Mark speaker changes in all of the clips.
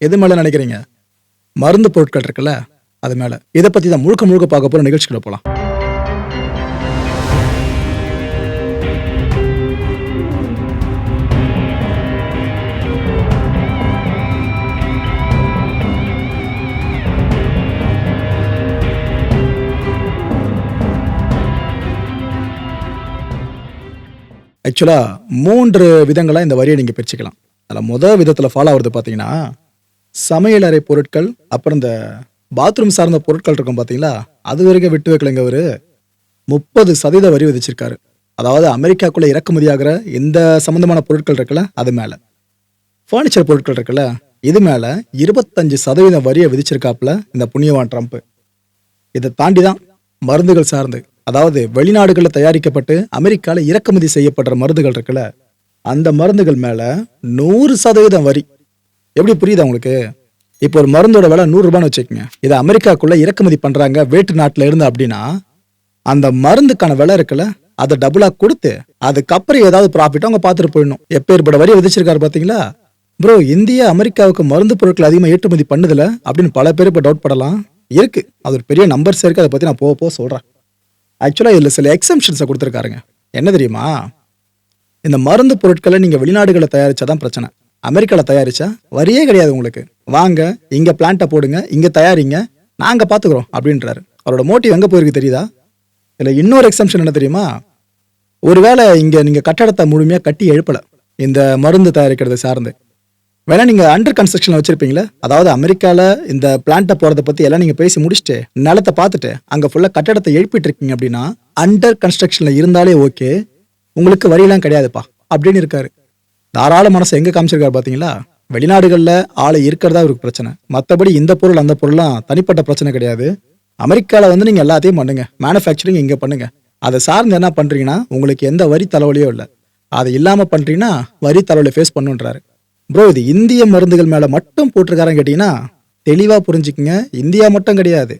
Speaker 1: எது மேல நினைக்கிறீங்க? மருந்து பொருட்கள் இருக்குல்ல அது மேல. இதை பத்தி தான் முழுக்க முழுக்க பார்க்க போற நிகழ்ச்சிகளை போகலாம் ஆக்சுவலா மூன்று விதங்களா இந்த வரியை நீங்க பிரிச்சுக்கலாம். அதில் முதல் விதத்தில் ஃபாலோ ஆகுறது பார்த்தீங்கன்னா சமையலறை பொருட்கள் அப்புறம் இந்த பாத்ரூம் சார்ந்த பொருட்கள் இருக்கும் பார்த்தீங்களா அது வரைக்கும் விட்டு வைக்கலைங்க அவர். முப்பது சதவீத வரி விதிச்சிருக்காரு. அதாவது அமெரிக்காக்குள்ள இறக்குமதியாகிற எந்த சம்மந்தமான பொருட்கள் இருக்குல்ல அது மேல. ஃபர்னிச்சர் பொருட்கள் இருக்குல்ல இது மேலே இருபத்தஞ்சு சதவீதம் வரியை விதிச்சிருக்காப்புல இந்த புண்ணியவான் ட்ரம்ப் இதை தாண்டி தான் மருந்துகள் சார்ந்து அதாவது வெளிநாடுகளில் தயாரிக்கப்பட்டு அமெரிக்காவில் இறக்குமதி செய்யப்படுற மருந்துகள் இருக்குல்ல அந்த மருந்துகள் மேலே நூறு சதவீதம் வரி எப்படி புரியுதா உங்களுக்கு? இப்போ ஒரு மருந்தோட விலை நூறுரூபான்னு வச்சுக்கோங்க. இதை அமெரிக்காக்குள்ளே இறக்குமதி பண்ணுறாங்க வேற்று நாட்டில் இருந்து அப்படின்னா அந்த மருந்துக்கான விலை இருக்குல்ல அதை டபுளாக கொடுத்து அதுக்கப்புறம் ஏதாவது ப்ராஃபிட் அவங்க பார்த்துட்டு போயிடணும். எப்பேற்பட்ட வரி விதிச்சிருக்காரு பார்த்தீங்களா? ப்ரோ இந்தியா அமெரிக்காவுக்கு மருந்து பொருட்கள் அதிகமாக ஏற்றுமதி பண்ணுதில்ல அப்படின்னு பல பேர் இப்போ டவுட் படலாம். இருக்கு. அது ஒரு பெரிய நம்பர்ஸ் இருக்கு. அதை பற்றி நான் போக போக சொல்கிறேன் ஆக்சுவலாக இதில் சில எக்ஸம்ஷன்ஸை கொடுத்துருக்காருங்க. என்ன தெரியுமா? இந்த மருந்து பொருட்களை நீங்கள் வெளிநாடுகளை தயாரிச்சா தான் பிரச்சனை. அமெரிக்காவில் தயாரிச்சா? வரியே கிடையாது உங்களுக்கு. வாங்க இங்கே பிளான்ட்டை போடுங்க இங்கே தயாரிங்க நாங்கள் பார்த்துக்குறோம் அப்படின்றாரு. அவரோட மோட்டிவ் எங்கே போயிருக்கு தெரியுதா? இதில் இன்னொரு எக்ஸம்ஷன் என்ன தெரியுமா? ஒருவேளை இங்கே நீங்கள் கட்டடத்தை முழுமையாக கட்டி எழுப்பலை இந்த மருந்து தயாரிக்கிறது சார்ந்து. வேணா நீங்கள் அண்டர் கன்ஸ்ட்ரக்ஷனில் வச்சுருப்பீங்களே அதாவது அமெரிக்காவில் இந்த பிளான்ட்டை போகிறத பற்றி எல்லாம் நீங்கள் பேசி முடிச்சுட்டு நிலத்தை பார்த்துட்டு அங்கே ஃபுல்லாக கட்டடத்தை எழுப்பிட்டு இருக்கீங்க அப்படின்னா அண்டர் கன்ஸ்ட்ரக்ஷனில் இருந்தாலே ஓகே உங்களுக்கு வரியெல்லாம் கிடையாதுப்பா அப்படின்னு இருக்காரு. தாராள மனசை எங்கே காமிச்சிருக்காரு பார்த்தீங்களா வெளிநாடுகளில் ஆளை இருக்கிறதா ஒரு பிரச்சனை. மற்றபடி இந்த பொருள் அந்த பொருள்லாம் தனிப்பட்ட பிரச்சனை கிடையாது. அமெரிக்காவில் வந்து நீங்கள் எல்லாத்தையும் பண்ணுங்க. மேனுஃபேக்சரிங் இங்கே பண்ணுங்க. அதை சார்ந்து என்ன பண்ணுறீங்கன்னா உங்களுக்கு எந்த வரி தலைவலியோ இல்லை. அதை இல்லாமல் பண்ணுறீங்கன்னா வரி தலைவலி ஃபேஸ் பண்ணுன்றாரு. ப்ரோ இது இந்திய மருந்துகள் மேலே மட்டும் போட்டிருக்காரன்னு கேட்டிங்கன்னா தெளிவாக புரிஞ்சுக்குங்க. இந்தியா மட்டும் கிடையாது.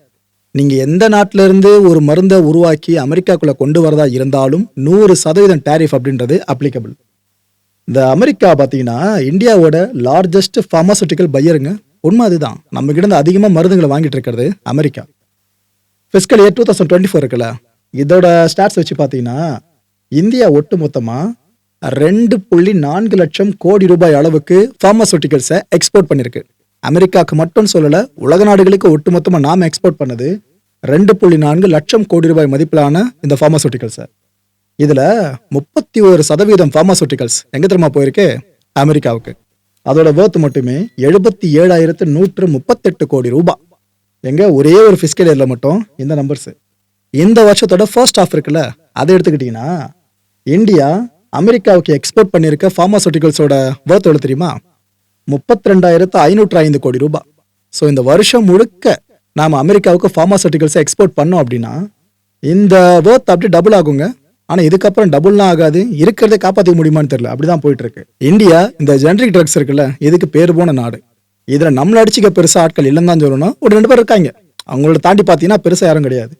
Speaker 1: நீங்கள் எந்த நாட்டில இருந்து ஒரு மருந்தை உருவாக்கி அமெரிக்காக்குள்ளே கொண்டு வரதா இருந்தாலும் நூறு சதவீதம் டேரிஃப் அப்படின்றது அப்ளிகபிள் இந்த அமெரிக்கா பார்த்தீங்கன்னா இந்தியாவோட லார்ஜஸ்ட் ஃபார்மாசூட்டிக்கல் பையருங்க உண்மை அதுதான். நம்ம கிட்ட அதிகமாக மருந்துகளை வாங்கிட்டு இருக்கிறது America. Fiscal year two thousand twenty four இருக்குல்ல. இதோட ஸ்டாட்ஸ் வச்சு பார்த்தீங்கன்னா இந்தியா ஒட்டு மொத்தமாக ரெண்டு புள்ளி நான்கு லட்சம் கோடி ரூபாய் அளவுக்கு ஃபார்மாசூட்டிக்கல்ஸை எக்ஸ்போர்ட் பண்ணியிருக்கு அமெரிக்காவுக்கு மட்டும் சொல்லலை உலக நாடுகளுக்கு ஒட்டுமொத்தமாக நாம் எக்ஸ்போர்ட் பண்ணது ரெண்டு புள்ளி நான்கு லட்சம் கோடி ரூபாய் மதிப்பிலான இந்த ஃபார்மாசூட்டிக்கல்ஸை இதுல முப்பத்தி ஒரு சதவீதம் ஃபார்மாசூட்டிகல்ஸ் எங்க தெரியுமா போயிருக்கு? அமெரிக்காவுக்கு. அதோட வேர்த் மட்டுமே எழுபத்தி ஏழாயிரத்து நூற்று முப்பத்தெட்டு கோடி ரூபாய் எங்க? ஒரே ஒரு ஃபிஸ்கல் இயரில் மட்டும் இந்த நம்பர்ஸ் இந்த வருஷத்தோட ஃபர்ஸ்ட் ஆஃப் இருக்குல்ல அதை எடுத்துக்கிட்டிங்கன்னா இந்தியா அமெரிக்காவுக்கு எக்ஸ்போர்ட் பண்ணியிருக்க ஃபார்மாசூட்டிகல்ஸோட வேர்த் எவ்வளோ தெரியுமா? முப்பத்தி ரெண்டாயிரத்து ஐநூற்று ஐந்து கோடி ரூபாய் ஸோ இந்த வருஷம் முழுக்க நாம் அமெரிக்காவுக்கு ஃபார்மாசூட்டிகல்ஸை எக்ஸ்போர்ட் பண்ணோம் அப்படின்னா இந்த வேர்த் அப்படி டபுள் ஆகுங்க. ஆனால் இதுக்கப்புறம் டபுள்லாம் ஆகாது. இருக்கிறதே காப்பாற்றிக்க முடியுமான்னு தெரியல. அப்படிதான் போயிட்டு இருக்கு இந்தியா இந்த ஜெனரிக் ட்ரக்ஸ் இருக்குல்ல இதுக்கு பேர் போன நாடு. இதில் நம்மளை அடிச்சிக்க பெருசாக ஆட்கள் இல்லைன்னு தான் சொல்லணும். ஒரு ரெண்டு பேர் இருக்காங்க. அவங்கள தாண்டி பார்த்தீங்கன்னா பெருசாக யாரும் கிடையாது.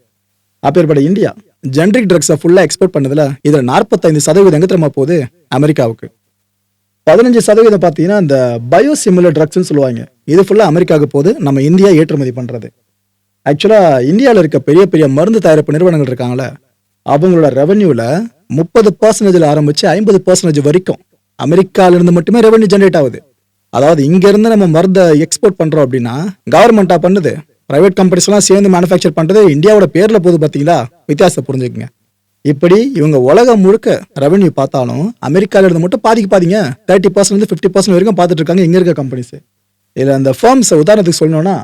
Speaker 1: அப்பேற்பட்ட இந்தியா ஜென்ரிக் ட்ரக்ஸை ஃபுல்லாக எக்ஸ்போர்ட் பண்ணதில் இதில் நாற்பத்தைந்து சதவீதம் எங்கே திரும்ப போகுது? அமெரிக்காவுக்கு. பதினஞ்சு சதவீதம் பார்த்தீங்கன்னா இந்த பயோசிமிலர் ட்ரக்ஸ்னு சொல்லுவாங்க. இது ஃபுல்லாக அமெரிக்காவுக்கு போகுது. நம்ம இந்தியா ஏற்றுமதி பண்ணுறது ஆக்சுவலாக இந்தியாவில் இருக்க பெரிய பெரிய மருந்து தயாரிப்பு நிறுவனங்கள் இருக்காங்களே அவங்களோட ரெவன்யூல முப்பது பர்சன்டேஜில் ஆரம்பிச்சு ஐம்பது பர்சன்டேஜ் வரைக்கும் அமெரிக்கால இருந்து மட்டுமே ரெவன்யூ ஜென்ரேட் ஆகுது. அதாவது இங்க இருந்து நம்ம மருந்தை எக்ஸ்போர்ட் பண்றோம் அப்படின்னா கவர்மெண்டா பண்ணுது பிரைவேட் கம்பெனிஸ் எல்லாம் சேர்ந்து மேனுஃபேக்சர் பண்றது இந்தியாவோட பேர்ல போகுது பாத்தீங்களா வித்தியாசத்தை புரிஞ்சுக்குங்க. இப்படி இவங்க உலகம் முழுக்க ரெவன்யூ பார்த்தாலும் அமெரிக்கால இருந்து மட்டும் பாதிக்கு பாதிங்க. தேர்ட்டி பர்சன்ட் ஃபிஃப்டி பர்சன்ட் வரைக்கும் பார்த்துட்டு இருக்காங்க இங்க இருக்க கம்பெனிஸ் இதுல அந்த ஃபர்ம்ஸ் உதாரணத்துக்கு சொல்லணும்னா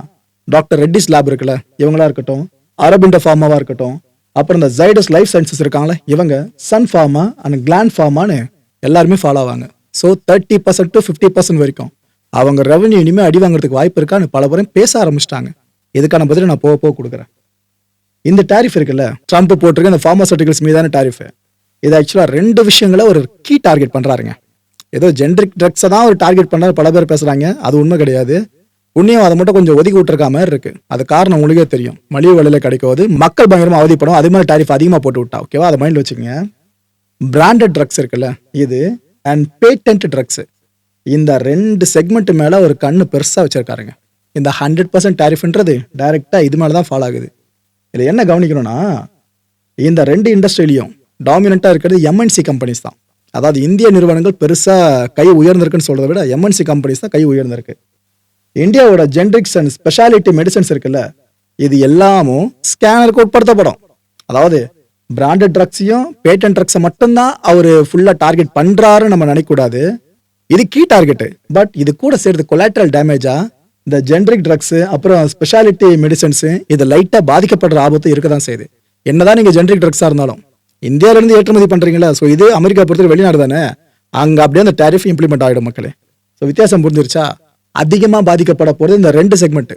Speaker 1: டாக்டர் ரெட்டிஸ் லேப் இருக்குல்ல இவங்களா இருக்கட்டும் அரபிண்ட ஃபார்மாவா இருக்கட்டும் அப்புறம் இந்த ஜைடஸ் லைஃப் சயின்சஸ் இருக்காங்களே இவங்க சன் ஃபார்மா அண்ட் கிளாண்ட் ஃபார்மான்னு எல்லாருமே ஃபாலோ ஆவாங்க. So thirty percent to fifty percent வரைக்கும் அவங்க ரெவன்யூ இனிமேல் அடி வாங்குறதுக்கு வாய்ப்பு இருக்கான்னு பல பேரும் பேச ஆரம்பிச்சிட்டாங்க. இதுக்கான பதில் நான் போக போக கொடுக்குறேன். இந்த டாரிஃப் இருக்குல்ல ட்ரம்ப் போட்டிருக்க இந்த ஃபார்மாசூட்டிகல்ஸ் மீதான டாரிஃப் இது ஆக்சுவலாக ரெண்டு விஷயங்களை ஒரு கீ டார்கெட் பண்ணுறாருங்க ஏதோ ஜென்ரிக் ட்ரக்ஸை தான் ஒரு டார்கெட் பண்ணாரு பல பேர் பேசுகிறாங்க அது உண்மை கிடையாது. உன்னையும் அதை மட்டும் கொஞ்சம் ஒதுக்கி விட்டுருக்க மாதிரி இருக்கு. அது காரணம் உங்களுக்கே தெரியும். மலிவு விலையில கிடைக்கும் மக்கள் பயங்கரமா அவதிப்படும் அதே மாதிரி டாரிஃப் அதிகமாக போட்டு விட்டா ஓகேவா அதை மைண்டில் வச்சுக்கோங்க. பிராண்டட் ட்ரக்ஸ் இருக்குல்ல இது அண்ட் பேட்டன்ட் ட்ரக்ஸ் இந்த ரெண்டு செக்மெண்ட் மேல ஒரு கண்ணு பெருசா வச்சிருக்காருங்க. இந்த ஹண்ட்ரட் பர்சன்ட் டேரிஃப்ன்றது டைரக்டா இது மேல தான் ஃபாலோ ஆகுது. இதில் என்ன கவனிக்கணும்னா இந்த ரெண்டு இண்டஸ்ட்ரியிலையும் டாமினண்ட்டாக இருக்கிறது எம்என்சி கம்பெனிஸ் தான். அதாவது இந்திய நிறுவனங்கள் பெருசாக கை உயர்ந்திருக்குன்னு சொல்கிறத விட எம்என்சி கம்பெனிஸ் தான் கை உயர்ந்திருக்கு. இந்தியாவோட ஜென்ரிக்ஸ் அண்ட் ஸ்பெஷாலிட்டி மெடிசன்ஸ் இருக்குல்ல இது எல்லாமும் ஸ்கேனருக்கு உட்படுத்தப்படும். அதாவது பிராண்டட் ட்ரக்ஸையும் பேட்டன் ட்ரக்ஸை மட்டும்தான் அவர் ஃபுல்லாக டார்கெட் பண்ணுறாருன்னு நம்ம நினைக்கக்கூடாது. இது கீ டார்கெட்டு பட் இது கூட சேர்த்து கொலாட்ரல் டேமேஜாக இந்த ஜென்ரிக் ட்ரக்ஸு அப்புறம் ஸ்பெஷாலிட்டி மெடிசன்ஸு இது லைட்டாக பாதிக்கப்படுற ஆபத்து இருக்க தான் செய்யுது. என்னதான் நீங்கள் ஜென்ரிக் ட்ரக்ஸாக இருந்தாலும் இந்தியாவிலேருந்து ஏற்றுமதி பண்ணுறீங்களா ஸோ இது அமெரிக்கா பொறுத்தவரை வெளிநாடு தானே அங்கே அப்படியே அந்த டேரிஃப் இம்ப்ளிமெண்ட் ஆகிடும் மக்களே. ஸோ வித்தியாசம் புரிஞ்சிருச்சா? அதிகமாக பாதிக்கப்பட போகிறது இந்த ரெண்டு செக்மெண்ட்டு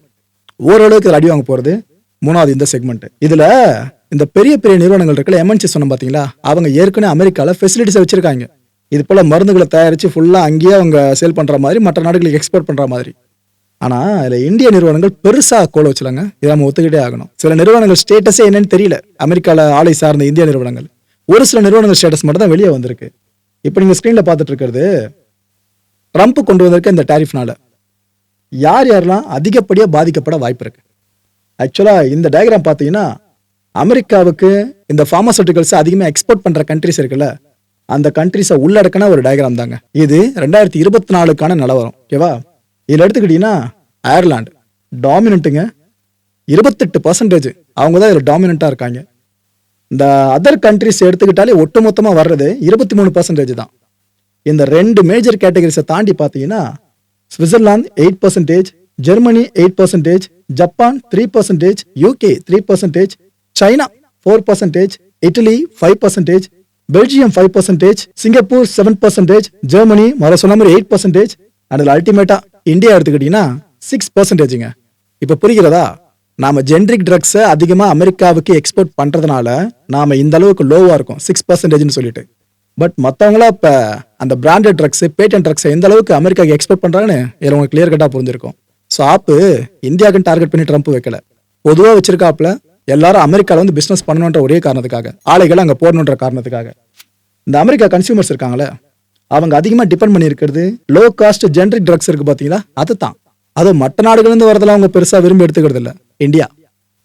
Speaker 1: ஓரளவுக்கு இதில் அடி வாங்க போகிறது மூணாவது இந்த செக்மெண்ட் இதில் இந்த பெரிய பெரிய நிறுவனங்கள் இருக்குல்ல எம்என்சி சொன்ன பார்த்தீங்களா அவங்க ஏற்கனவே அமெரிக்காவில் ஃபெசிலிட்டிஸை வச்சுருக்காங்க. இது போல் மருந்துகளை தயாரித்து ஃபுல்லாக அங்கேயே அவங்க சேல் பண்ணுற மாதிரி மற்ற நாடுகளுக்கு எக்ஸ்போர்ட் பண்ணுற மாதிரி. ஆனால் இதில் இந்திய நிறுவனங்கள் பெருசாக கோல வச்சுலாங்க இதை நம்ம ஒத்துக்கிட்டே ஆகணும். சில நிறுவனங்கள் ஸ்டேட்டஸே என்னன்னு தெரியல. அமெரிக்காவில் ஆலை சார்ந்த இந்திய நிறுவனங்கள். ஒரு சில நிறுவனங்கள் ஸ்டேட்டஸ் மட்டும் தான் வெளியே வந்திருக்கு. இப்போ நீங்கள் ஸ்க்ரீனில் பார்த்துட்டு இருக்கிறது ட்ரம்ப் கொண்டு வந்திருக்க இந்த டேரிஃப்னால யார் யாரெல்லாம் அதிகப்படியாக பாதிக்கப்பட வாய்ப்பு இருக்கு ஆக்சுவலாக இந்த டயக்ராம் பார்த்தீங்கன்னா அமெரிக்காவுக்கு இந்த ஃபார்மசூட்டிக்கல்ஸை அதிகமாக எக்ஸ்போர்ட் பண்ணுற கண்ட்ரிஸ் இருக்குல்ல அந்த கண்ட்ரிஸை உள்ளடக்கின ஒரு டயக்ராம் தாங்க. இது ரெண்டாயிரத்தி இருபத்தி நாலுக்கான நிலவரம் ஓகேவா? இதில் எடுத்துக்கிட்டீங்கன்னா அயர்லாண்டு டாமினண்ட்டுங்க இருபத்தெட்டு பர்சன்டேஜ் அவங்க தான் இதில் டாமினண்ட்டாக இருக்காங்க. இந்த அதர் கண்ட்ரிஸ் எடுத்துக்கிட்டாலே ஒட்டுமொத்தமாக வர்றது இருபத்தி மூணு பர்சன்டேஜ் தான். இந்த ரெண்டு மேஜர் கேட்டகரிஸை தாண்டி பார்த்தீங்கன்னா Switzerland eight percentage Germany eight percentage Japan three percentage UK three percentage China four percentage Italy five percentage Belgium five percentage Singapore seven percentage Germany மர சொன்ன மாதிரி எயிட் பர்சன்டேஜ் அதில் அல்டிமேட்டா இந்தியா எடுத்துக்கிட்டீங்கன்னா சிக்ஸ் பர்சன்டேஜுங்க இப்போ புரிகிறதா? நாம ஜென்ரிக் ட்ரக்ஸை அதிகமாக அமெரிக்காவுக்கு எக்ஸ்போர்ட் பண்ணுறதுனால நாம இந்த அளவுக்கு லோவாக இருக்கும் சிக்ஸ் பர்சன்டேஜ்னு சொல்லிட்டு. பட் மற்றவங்களா இப்போ அந்த பிராண்டட் ட்ரக்ஸ் பேட்டன் ட்ரக்ஸை எந்த அளவுக்கு அமெரிக்காவுக்கு எக்ஸ்பெக்ட் பண்ணுறாங்கன்னு இதில் உங்களுக்கு கிளியர் கட்டாக புரிஞ்சிருக்கும். ஸோ ஆப்பு இந்தியாவுக்கு டார்கெட் பண்ணி ட்ரம்ப் வைக்கல. பொதுவாக வச்சிருக்காப்புல எல்லாரும் அமெரிக்காவில் வந்து பிஸ்னஸ் பண்ணணுன்ற ஒரே காரணத்துக்காக ஆலைகளை அங்கே போடணுன்ற காரணத்துக்காக. இந்த அமெரிக்கா கன்சியூமர்ஸ் இருக்காங்களே அவங்க அதிகமாக டிபெண்ட் பண்ணியிருக்கிறது லோ காஸ்ட் ஜென்ரிக் ட்ரக்ஸ் இருக்குது பார்த்தீங்களா அதுதான். அதுவும் மற்ற நாடுகள்லேருந்து வரதெல்லாம் அவங்க பெருசாக விரும்பி எடுத்துக்கிறது இல்லை இந்தியா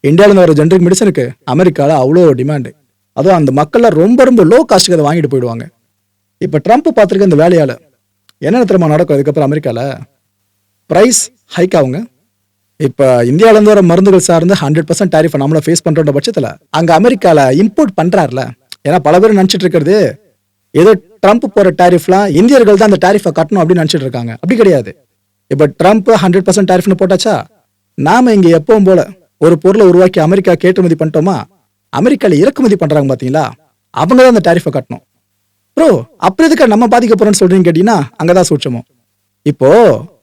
Speaker 1: இந்தியாவிலேருந்து வர ஜென்ரிக் மெடிசனுக்கு அமெரிக்காவில் அவ்வளோ டிமாண்டு அதுவும் அந்த மக்கள்லாம் ரொம்ப ரொம்ப லோ காஸ்ட்டுக்கு அதை வாங்கிட்டு போயிடுவாங்க. இப்போ ட்ரம்ப் பார்த்துருக்க இந்த வேலையால் என்னென்ன திரும்ப நடக்கும்? அதுக்கப்புறம் அமெரிக்காவில் ப்ரைஸ் ஹைக் ஆகுங்க. இப்போ இந்தியாவிலேருந்து வர மருந்துகள் சார்ந்து ஹண்ட்ரட் பர்சன்ட் டேரிஃபை நம்மளை ஃபேஸ் பண்ணுற பட்சத்தில் அங்கே அமெரிக்காவில் இம்போர்ட் பண்ணுறாருல ஏன்னா பல பேர் நினச்சிட்டு இருக்கிறது ஏதோ ட்ரம்ப் போகிற டேரிஃப்லாம் இந்தியர்கள் தான் அந்த டேரிஃபை கட்டணும் அப்படின்னு நினச்சிட்டு இருக்காங்க. அப்படி கிடையாது. இப்போ ட்ரம்ப் ஹண்ட்ரட் பர்சன்ட் டேரிஃப்னு போட்டாச்சா? நாம் இங்கே எப்பவும் போல ஒரு பொருளை உருவாக்கி அமெரிக்கா ஏற்றுமதி பண்ணிட்டோமா? அமெரிக்காவில் இறக்குமதி பண்ணுறாங்க பார்த்தீங்களா அவங்க தான் அந்த டேரிஃபை கட்டணும். ப்ரோ அப்புறம் எதுக்கு நம்ம பாதிக்க போறோம்னு சொல்றீங்க கேட்டீங்கன்னா அங்கதான் சூட்சமோ இப்போ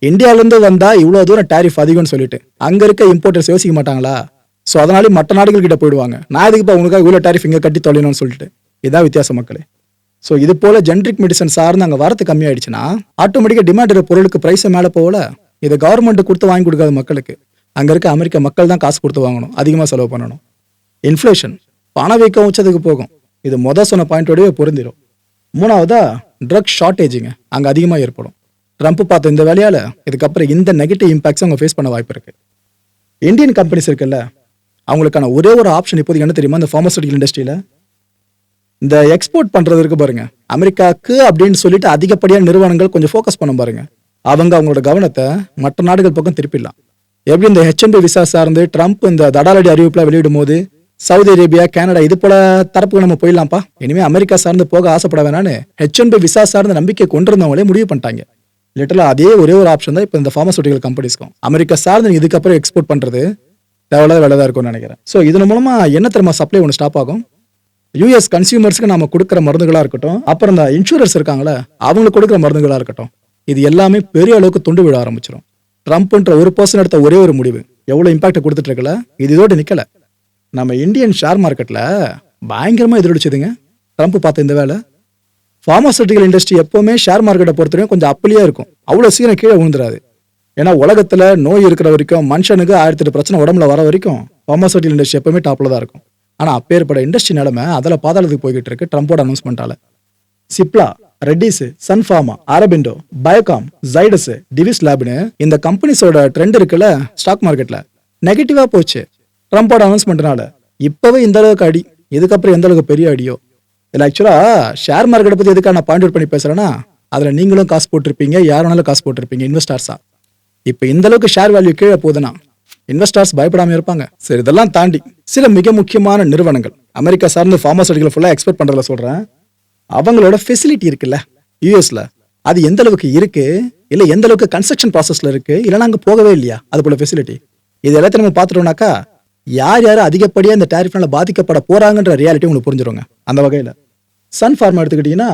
Speaker 1: இந்தியால வந்தால் வந்தா இவ்வளவு தூரம் டாரிஃப் அதிகம்னு சொல்லிட்டு அங்க இருக்க இம்போர்ட்டர்ஸ் யோசிக்க மாட்டாங்களா? ஸோ அதனாலே மற்ற நாடுகள் கிட்ட போயிடுவாங்க. நான் இதுக்கு இப்போ உங்களுக்காக இவ்வளோ டேரிஃப் இங்கே கட்டி தொலைணும்னு சொல்லிட்டு? இதான் வித்தியாசம் மக்களே. ஸோ இது போல ஜென்ரிக் மெடிசன் சார்ந்து அங்கே வரத்து கம்மியாயிடுச்சுன்னா ஆட்டோமேட்டிக்காக டிமாண்ட் இருக்கிற பொருளுக்கு ப்ரைஸ் மேலே போகல இதை கவர்மெண்ட் கொடுத்து வாங்கி கொடுக்காத மக்களுக்கு அங்கே இருக்க அமெரிக்க மக்கள் தான் காசு கொடுத்து வாங்கணும் அதிகமாக செலவு பண்ணணும். இன்ஃப்ளேஷன் பணவீக்கம் உச்சத்துக்கு போகும். இது மொதல் சொன்ன பாயிண்டோடவே பொருந்திடும் மூணாவதா ட்ரக் ஷார்ட்டேஜுங்க அங்கே அதிகமாக ஏற்படும். ட்ரம்ப் பார்த்த இந்த வேலையால் இதுக்கப்புறம் இந்த நெகட்டிவ் இம்பாக்ட்ஸ் அவங்க ஃபேஸ் பண்ண வாய்ப்பு இருக்கு. இந்தியன் கம்பெனிஸ் இருக்குல்ல அவங்களுக்கான ஒரே ஒரு ஆப்ஷன் இப்போதைக்கு என்ன தெரியுமா இந்த ஃபார்மசூட்டிக்கல் இண்டஸ்ட்ரியில் இந்த எக்ஸ்போர்ட் பண்ணுறதுக்கு இருக்கு பாருங்க. அமெரிக்காவுக்கு அப்படின்னு சொல்லிட்டு அதிகப்படியான நிறுவனங்கள் கொஞ்சம் ஃபோக்கஸ் பண்ண பாருங்க. அவங்க அவங்களோட கவனத்தை மற்ற நாடுகள் பக்கம் திருப்பிடலாம். எப்படி இந்த ஹெச்என்பி விசா சார்ந்து ட்ரம்ப் இந்த தடாலடி அறிவிப்பில் வெளியிடும் போது சவுதி அரேபியா கனடா இது போல தரப்புக்கு நம்ம போயிடலாம்ப்பா. இனிமே அமெரிக்கா சார்ந்து போக ஆசைப்பட வேணான்னு ஹெச்என்பி விசா சார்ந்த நம்பிக்கை கொண்டிருந்தவங்களே முடிவு பண்ணிட்டாங்க. லிட்டரலா அதே ஒரே ஒரு ஆப்ஷன் தான் இப்போ இந்த ஃபார்மசூட்டிக்கல் கம்பெனிஸ்க்கும் அமெரிக்கா சார்ந்து இதுக்கப்புறம் எக்ஸ்போர்ட் பண்றது தேவையில்லாத வேலை தான் இருக்கும்னு நினைக்கிறேன். ஸோ இதன் மூலமா என்ன தெரியுமா சப்ளை ஒன்று ஸ்டாப் ஆகும்? யூஎஸ் கன்சியூமர்ஸ்க்கு நம்ம கொடுக்குற மருந்துகளாக இருக்கட்டும் அப்புறம் இந்த இன்சூரன்ஸ் இருக்காங்களே அவங்களுக்கு கொடுக்குற மருந்துகளாக இருக்கட்டும் இது எல்லாமே பெரிய அளவுக்கு துண்டு விட ஆரம்பிச்சிடும் ட்ரம்ப்ன்ற ஒரு பர்சன் எடுத்த ஒரே ஒரு முடிவு. எவ்வளோ இம்பாக்ட் கொடுத்துட்டு இருக்கல? இது இதோடு நிற்கலை நம்ம இந்தியன் ஷேர் மார்க்கெட்டில் பயங்கரமாக எதிரொலிச்சதுங்க. ட்ரம்ப் பார்த்த இந்த வேலை. ஃபார்மாசூட்டிக்கல் இண்டஸ்ட்ரி எப்போவுமே ஷேர் மார்க்கெட்டை பொறுத்தவரைக்கும் கொஞ்சம் அப்படியே இருக்கும். அவ்வளோ சீக்கிரம் கீழே விழுந்துராது ஏன்னா உலகத்தில் நோய் இருக்கிற வரைக்கும் மனுஷனுக்கு ஆயிரத்தி எட்டு பிரச்சனை உடம்புல வர வரைக்கும் ஃபார்மாசூட்டிக்கல் இண்டஸ்ட்ரி எப்போவுமே டாப்ல தான் இருக்கும். ஆனால் அப்பேற்பட்ட இண்டஸ்ட்ரி நிலைமை அதில் பாதாளத்துக்கு போய்கிட்டு இருக்கு ட்ரம்போட அனௌன்ஸ்மெண்ட்டால் சிப்லா ரெட்டிஸு சன்ஃபார்மா அரபிண்டோ பயோகாம் ஜைடஸு டிவிஸ் லேப்னு இந்த கம்பெனிஸோட ட்ரெண்ட் இருக்குல்ல ஸ்டாக் மார்க்கெட்டில் நெகட்டிவாக போச்சு. ட்ரம்ப்போட அனௌன்ஸ்மெண்ட்னால இப்பவே இந்த அளவுக்கு அடி இதுக்கப்புறம் எந்த அளவுக்கு பெரிய அடியோ. இதில் ஆக்சுவலா ஷேர் மார்க்கெட்டை பத்தி எதுக்காக நான் பாயிண்ட் அவுட் பண்ணி பேசுறேன்னா அதுல நீங்களும் காசு போட்டிருப்பீங்க யார் வேணாலும் காசு போட்டிருப்பீங்க இன்வெஸ்டர்ஸாக இப்போ இந்த அளவுக்கு ஷேர் வேல்யூ கீழே போகுதுன்னா இன்வெஸ்டர்ஸ் பயப்படாம இருப்பாங்க. சரி இதெல்லாம் தாண்டி சில மிக முக்கியமான நிறுவனங்கள் அமெரிக்கா சார்ந்த ஃபார்மாசூட்டிக்கல் ஃபுல்லாக எக்ஸ்பெக்ட் பண்றதுல சொல்றேன். அவங்களோட ஃபெசிலிட்டி இருக்குல்ல யூஎஸ்ல அது எந்த அளவுக்கு இருக்கு இல்ல எந்த அளவுக்கு கன்ஸ்ட்ரக்ஷன் ப்ராசஸ்ல இருக்கு இல்லைன்னா அங்கே போகவே இல்லையா அது போல ஃபெசிலிட்டி இது எல்லாத்தையும் நம்ம பார்த்துட்டோம்னாக்கா யார் யார் அதிகப்படியாக இந்த டேரிஃப்னால பாதிக்கப்பட போகிறாங்கன்ற ரியாலிட்டி உங்களுக்கு புரிஞ்சிருங்க. அந்த வகையில். சன் ஃபார்மா எடுத்துக்கிட்டிங்கன்னா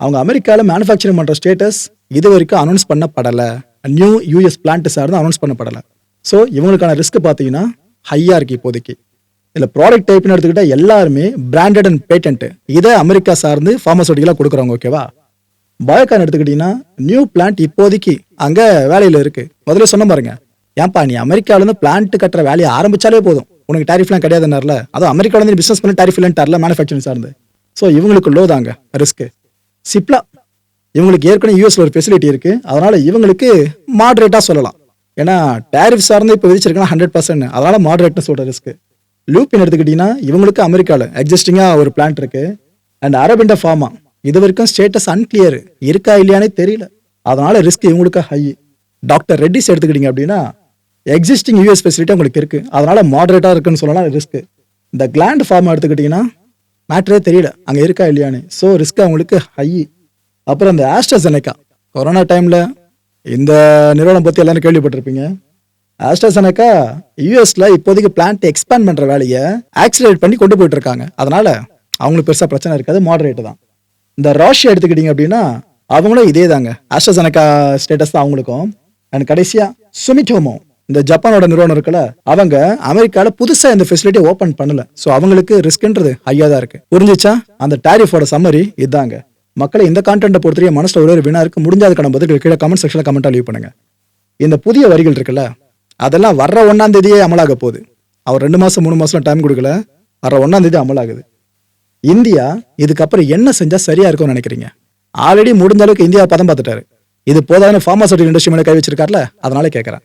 Speaker 1: அவங்க அமெரிக்காவில் மேனுஃபேக்சரிங் பண்ணுற ஸ்டேட்டஸ் இது வரைக்கும் அனௌன்ஸ் பண்ணப்படலை. நியூ யூஎஸ் பிளான்ட் சார்ந்து அனௌன்ஸ் பண்ணப்படலை. ஸோ இவங்களுக்கான ரிஸ்க் பார்த்தீங்கன்னா ஹையாக இருக்குது இப்போதைக்கு. இதில் ப்ராடக்ட் டைப்னு எடுத்துக்கிட்டால் எல்லாருமே பிராண்டட் அண்ட் பேட்டன்ட் இதை அமெரிக்கா சார்ந்து ஃபார்மசூட்டிக்கலாக கொடுக்குறவங்க ஓகேவா பயோகான் எடுத்துக்கிட்டிங்கன்னா நியூ பிளான்ட் இப்போதைக்கு அங்கே வேலையில் இருக்குது முதல்ல சொன்ன பாருங்கள் ஏன்பா நீ அமெரிக்காவிலேருந்து பிளான்ட் கட்டுற வேலையை ஆரம்பிச்சாலே போதும். உனக்கு டேரிஃப்லாம் கிடையாதுன்னார்ல? அதுவும் அமெரிக்காவிலேருந்து பிஸ்னஸ் பண்ண டேரிஃப் இல்லைன்ட்டார்ல மேனுஃபேக்சரிங் சார்ந்து. ஸோ இவங்களுக்கு லோ தாங்க ரிஸ்க்கு சிப்லா இவங்களுக்கு ஏற்கனவே யூஎஸ்ல ஒரு ஃபெசிலிட்டி இருக்குது அதனால் இவங்களுக்கு மாட்ரேட்டாக சொல்லலாம். ஏன்னா டேரிஃப் சார்ந்து இப்போ விதிச்சிருக்கா ஹண்ட்ரட் பர்சன்ட் அதனால் மாட்ரேட்னு சொல்கிற ரிஸ்க்கு லூப்பின் எடுத்துக்கிட்டிங்கன்னா இவங்களுக்கு அமெரிக்காவில் எக்ஸிஸ்டிங்காக ஒரு பிளான்ட் இருக்குது அண்ட் அரபிண்ட ஃபார்மா இது வரைக்கும் ஸ்டேட்டஸ் அன்கிளியர் இருக்கா இல்லையானே தெரியல. அதனால் ரிஸ்க் இவங்களுக்கு ஹை டாக்டர் ரெட்டிஸ் எடுத்துக்கிட்டிங்க அப்படின்னா எக்ஸிஸ்டிங் யூஎஸ் ஃபெசிலிட்டி உங்களுக்கு இருக்குது அதனால் மாடரேட்டாக இருக்குன்னு சொல்லலாம் ரிஸ்க் இந்த கிளாண்ட் ஃபார்ம் எடுத்துக்கிட்டிங்கன்னா மேட்டரே தெரியல. அங்கே இருக்கா இல்லையான்னு ஸோ ரிஸ்க் அவங்களுக்கு ஹை அப்புறம் இந்த ஆஸ்ட்ராசெனக்கா கொரோனா டைமில் இந்த நிறுவனம் பற்றி எல்லாரும் கேள்விப்பட்டிருப்பீங்க. ஆஸ்ட்ராசெனக்கா யூஎஸில் இப்போதைக்கு பிளான்ட் எக்ஸ்பேண்ட் பண்ணுற வேலையை ஆக்சிலேட் பண்ணி கொண்டு போயிட்டு இருக்காங்க. அவங்களுக்கு பெருசாக பிரச்சனை இருக்காது மாடரேட்டு தான். இந்த ராஷியா எடுத்துக்கிட்டிங்க அப்படின்னா அவங்களும் இதே தாங்க ஆஸ்ட்ராசெனக்கா ஸ்டேட்டஸ் தான் அவங்களுக்கும். அண்ட் கடைசியாக சுமிட்டோமோ இந்த ஜப்பானோட நிறுவனம் இருக்குல்ல அவங்க அமெரிக்கால புதுசா இந்த ஃபெசிலிட்டி ஓபன் பண்ணல. சோ அவங்களுக்கு ரிஸ்க்ன்றது ஹையா தான் இருக்கு. புரிஞ்சிச்சா? அந்த டாரிஃபோட சம்மரி இதாங்க. மக்களை இந்த கான்டென்ட்டை பொறுத்தவரையும் மனசுல ஒரு ஒரு வினா இருக்கு முடிஞ்சதுக்கான பதில்கள் கீழே கமெண்ட் செக்ஷன்ல கமெண்டா லீவ் பண்ணுங்க. இந்த புதிய வரிகள் இருக்குல்ல அதெல்லாம் வர்ற ஒன்னாம் தேதியே அமலாக போகுது. அவர் ரெண்டு மாசம் மூணு மாசம் டைம் கொடுக்கல வர ஒன்னாம் தேதி அமலாகுது. இந்தியா இதுக்கப்புறம் என்ன செஞ்சா சரியா இருக்கும்னு நினைக்கிறீங்க? ஆல்ரெடி முடிஞ்ச அளவுக்கு இந்தியா பதம் பார்த்துட்டாரு. இது போதான ஃபார்மாசூட்டிக்கல் இண்டஸ்ட்ரி மேலே கை வச்சிருக்காருல அதனால கேட்கறேன்